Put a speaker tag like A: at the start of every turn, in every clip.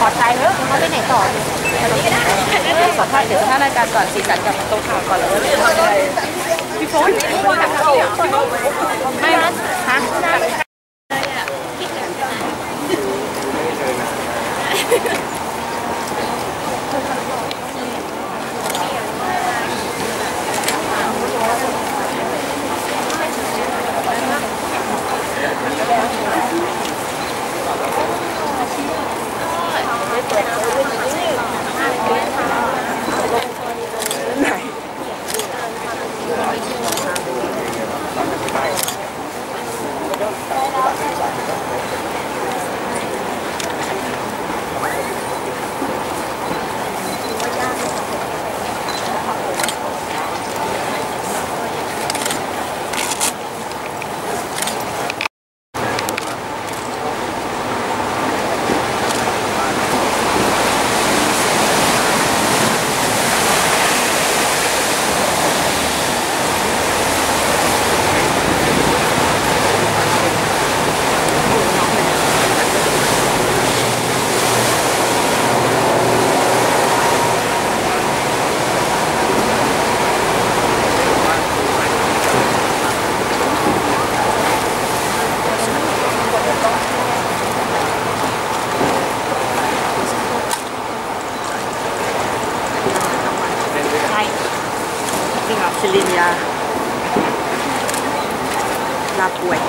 A: ขอถ่ายเถอะเขาไปไหนต่อขอถ่ายเดี๋ยวท่านรายการก่อนสีสันกับตรงข่าวก่อนแล้วพี่โฟนไม่นะฮะ ก็ไม่เปิดเผยเรื่องนี้ ลาป่วย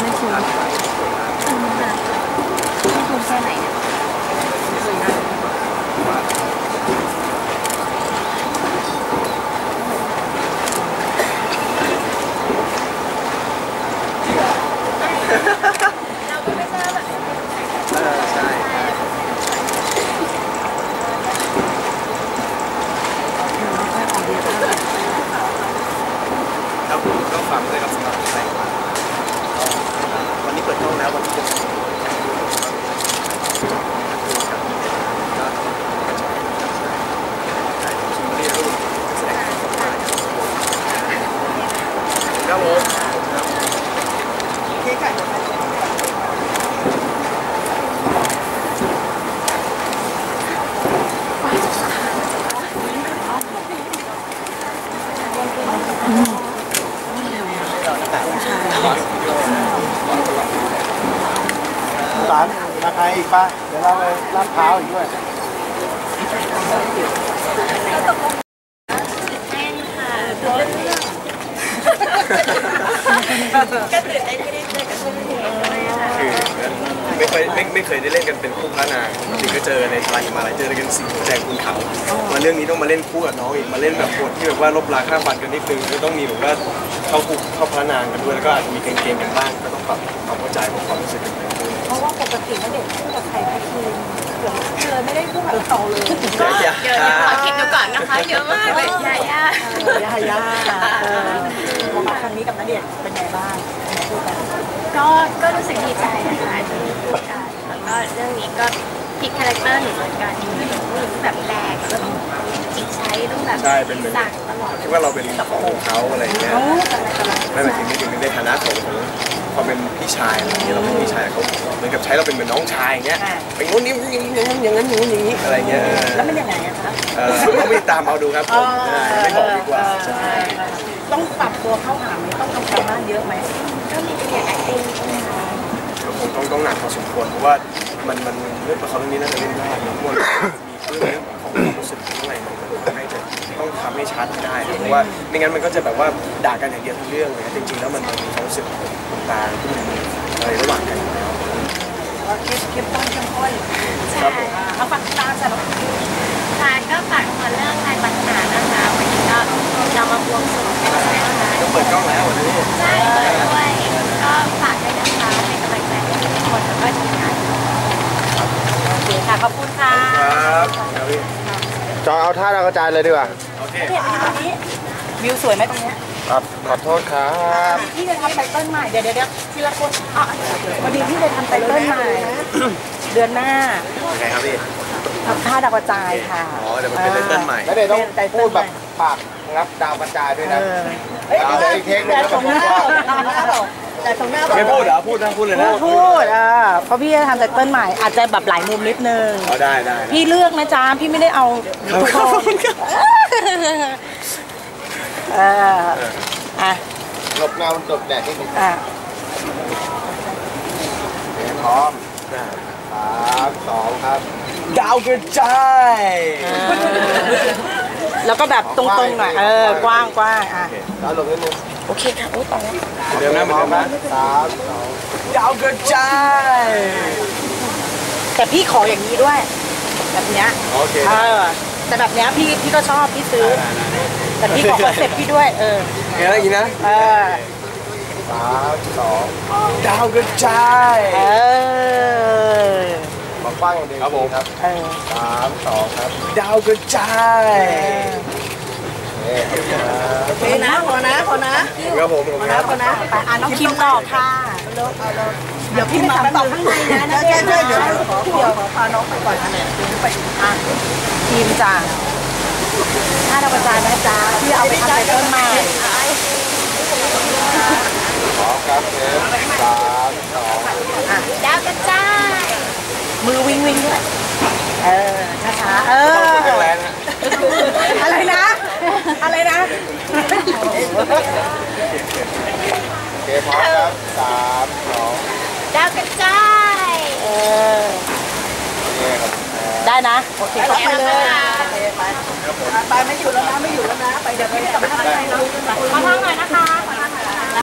A: ไม่คุ้นไม่คุ้นแค่ไหนเนี่ยไม่ออกเยอะมาก
B: ครับผมก็ฝากด้วยครับสำหรับใครวันนี้เปิดกล้องแล้ววันที่จะ ครับผมหลานมาใครอีกป่ะเดี๋ยวเราไปลาดเท้าวอีกด้วย
C: เต้นค่ะตัวเรื่อง ก็ตื่นเต้นไม่ได้เจอกับทุกคนเลยค่ะ
B: คือไม่เคยไม่ไม่เคยได้เล่นกันเป็นคู่พระนางปกติก็เจอในทลายมาลายเจอกันสิงห์แจงคุณเขา มาเรื่องนี้ต้องมาเล่นคู่กับน้องอีกมาเล่นแบบบทที่แบบว่าลบลาค่าฟันกันนิดนึงก็ต้องมีแบบว่าเข้าคู่เข้าพระนางกันด้วยแล้วก็อาจจะมีเกรงๆกันบ้างก็ต้องปรับความเข้าใจของความรู้สึกกันไปด้วย
A: เพราะว่าปกติณเด็กคู่กับใครก็คือ เลยไม่ได้คู่กับเขาเลย
C: ก็เดี๋ยวขอคิดดูก่อนนะคะเยอะมากเลยยาย่ายา
A: ย่ามาครั้งนี้กับนักเดชน์เป็นไงบ้างก็
C: ก็รู้สึกดีใจนะคะที่ได้ร่วมกันแล้วก็เรื่องนี้ก็พลิกคาแรคเตอร์หนูเหมือนกันแบบแร ใช่
B: เป็นเป็น
C: สั่งตลอด
B: คิดว่าเราเป็นของเขาอะไรอย่างเงี้ย
A: เอ้าอะไรกันล่ะ
B: ไม่หมายถึงไม่ถึงในฐานะของของความเป็นพี่ชายอะไรอย่างเงี้ยเราเป็นพี่ชายเขาเหมือนกับใช้เราเป็นเหมือนน้องชายอย่างเงี้ยเป็นคนนี้อย่างนั้นอย่างนั้นอย่างนั้นอย่างนี้อะไรเงี้ยเออ
A: แล้วมันยังไงอะคะ
B: เออต้องไปตามเอาดูครับผมใช่ไม่บอกดีกว่าใช่
A: ต้องปรับตัวเข้าหาไหมต้องทำการบ้านเยอะไหม
C: ก็มีเรียน acting ใช่ไหมคะ
B: ผมต้องต้องหนักพอสมควรเพราะว่า มันมันเรื่องละครเรื่องนี้น่าจะเล่นได้ทั้งหมดมีเรื่องของความรู้สึกข้างในมันมันให้จะต้องทำให้ชัดให้ได้เพราะว่าไม่งั้นมันก็จะแบบว่าด่ากันอย่างเดียวทั้งเรื่องเลยจริงๆแล้วมันมีความรู้สึกต่างๆอะไรระหว่างกันอยู่แล้ว
A: ว่าเข้มเข้มข้นเข้มข้น
C: ใช่
A: เอาฝากติดตามสำหรับ
C: ค่ะก็ฝากมาเรื่องนายปัญหานะคะวันนี้ก็เรามาบวงสรวงกันแล้วนะคะ
B: ก็เปิดกล้องแล้ววันนี้
C: ใช่เปิดด้วยก็ฝากด้วยนะคะให้กำลังใจทุกคน
A: ขอบคุณค่ะ
B: ครับครับพี่
D: จอเอาท่าดาวกระจายเลยดีกว่า
B: โอเค
A: วิวสวยไหมตรงเนี้ย
D: ครับขอโทษครับ
A: พี่จะทำไตเติ้ลใหม่เดี๋ยวเดี๋ยวเดี๋ยวทีละคนอะพอดีพี่จะทำไตเติ้ลใหม่เดือนหน้า
B: ยังไงครับพี่
A: ทำท่าดาวกระจายค่ะ
B: อ๋อเดี๋ยวมันเป็นไตเติ้ลใหม่
D: แล้วเดี๋ยวต้องพูดแบบปากงับดาวกระจายด้วยนะ
A: เออ
D: เอาเดี๋ยวอีกเทคหนึงแล้วแบบว่า
A: แต่ตรงหน้า
B: ไม่พูดเหรอพูดนะพูดเลยนะ
A: พูดอะเพราะพี่จะทำไตเติ้ลใหม่อาจจะแบบหลายมุมนิดนึง
B: อ๋อได้ได้
A: พี่เลือกนะจ๊ะพี่ไม่ได้เอาทุกคนเอออะ
D: หลบเงาหลบแดดนิดนึง
A: อะ
D: โอเคพร้อมสามสองครับ
B: ดาวกระจาย
A: แล้วก็แบบตรงๆหน่อยเออกว้างกว้างอะ
D: แล้วหลบนิดนึง
A: โอเคค่ะโอ้ยตายแล้ว
B: เดี๋ยวนะ
D: พร้อม
B: เดี๋ยว
D: นะ
B: นะ
D: สามสอง
B: ดาวกระจาย
A: แต่พี่ขออย่างนี้ด้วย แบบเนี้ย
B: โอเค
A: เออแต่แบบเนี้ยพี่พี่ก็ชอบพี่ซื้อ แต่พี่ขอคอนเซ็ปต์พี่ด้วย เออ
B: เดี๋ยวนะอีกนะ
A: เออ
D: สามสอง
B: ดาวกระจาย
A: เออ
D: มากว้างอย่างเดียว
B: ครับผม
D: ครับ
A: เออ
D: สามสองครับ
B: ดาวกระจาย
D: โอเคครับ
A: โอเคนะพอนะพอนะ
B: ครับผมผมครับ
A: พอนะไปอะน้องคิมต่อค่ะเดี๋ยวพี่ไปถามต่อข้างในนะนะใช่ใช่เดี๋ยวขอเดี๋ยวขอพาน้องไปก่อนนะเนี่ยไปอะทีมจ้าถ้าเราประจานนะจ๊ะพี่เอาไปทำเป็นต้นไม้
D: พร้อมครับเชฟสามสอง
C: ดาวกระจาย
A: มือวิ่งวิ่งด้วยเออช้าๆเออ
B: เครื่องแรงนะ
A: อะไรนะ อะไรนะ
D: โอเคพร้อมครับสามสอง
C: ดาวกระจาย
A: เออ
D: โอเคครับ
A: ได้นะ โอเคเข้าไปเลย
C: ขอทางหน่อยนะคะ